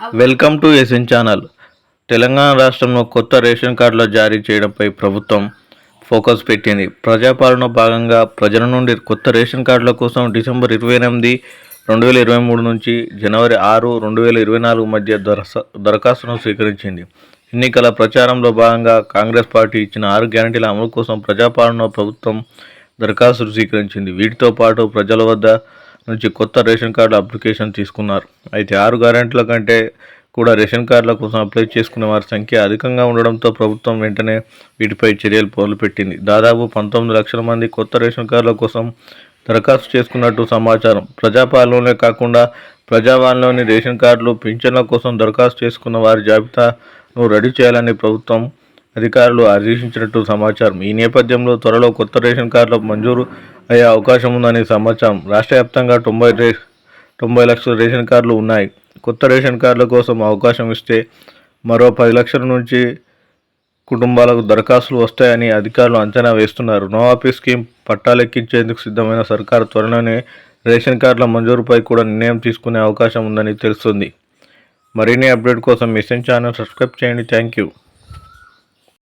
Welcome to SN channel. Telangana రాష్ట్రంలో కొత్త ration కార్డుల జారీ చేయడంపై ప్రభుత్వం ఫోకస్ పెట్టింది. ప్రజాపాలన భాగంగా ప్రజల నుండి కొత్త రేషన్ కార్డుల కోసం డిసెంబర్ ఇరవై ఎనిమిది రెండు వేల ఇరవై మూడు నుంచి జనవరి ఆరు రెండు వేల ఇరవై నాలుగు మధ్య దరస దరఖాస్తును స్వీకరించింది. ఎన్నికల ప్రచారంలో భాగంగా కాంగ్రెస్ పార్టీ ఇచ్చిన ఆరు గ్యారంటీల అమలు కోసం ప్రజాపాలన ప్రభుత్వం దరఖాస్తులు స్వీకరించింది. వీటితో పాటు ప్రజల వద్ద నుంచి కొత్త రేషన్ కార్డు అప్లికేషన్ తీసుకున్నారు. అయితే ఆరు గ్యారెంటీల కంటే కూడా రేషన్ కార్డుల కోసం అప్లై చేసుకునే వారి సంఖ్య అధికంగా ఉండడంతో ప్రభుత్వం వెంటనే వీటిపై చర్యలు మొదలుపెట్టింది దాదాపు పంతొమ్మిది లక్షల మంది కొత్త రేషన్ కార్డుల కోసం దరఖాస్తు చేసుకున్నట్టు సమాచారం. ప్రజాపాలనలోనే కాకుండా ప్రజావాణిలోని రేషన్ కార్డులు పింఛన్ల కోసం దరఖాస్తు చేసుకున్న వారి జాబితాను రెడీ చేయాలని ప్రభుత్వం అధికారులు ఆదేశించినట్టు సమాచారం. ఈ నేపథ్యంలో త్వరలో కొత్త రేషన్ కార్డుల మంజూరు అయ్యే అవకాశం ఉందని సమాచారం. రాష్ట్ర వ్యాప్తంగా తొంభై రే తొంభై లక్షల రేషన్ కార్డులు ఉన్నాయి. కొత్త రేషన్ కార్డుల కోసం అవకాశం ఇస్తే మరో పది లక్షల నుంచి కుటుంబాలకు దరఖాస్తులు వస్తాయని అధికారులు అంచనా వేస్తున్నారు. నో స్కీమ్ పట్టాలెక్కించేందుకు సిద్ధమైన సర్కారు త్వరలోనే రేషన్ కార్డుల మంజూరుపై కూడా నిర్ణయం తీసుకునే అవకాశం ఉందని తెలుస్తుంది. మరిన్ని అప్డేట్ కోసం మిషన్ ఛానల్ సబ్స్క్రైబ్ చేయండి. Thank you.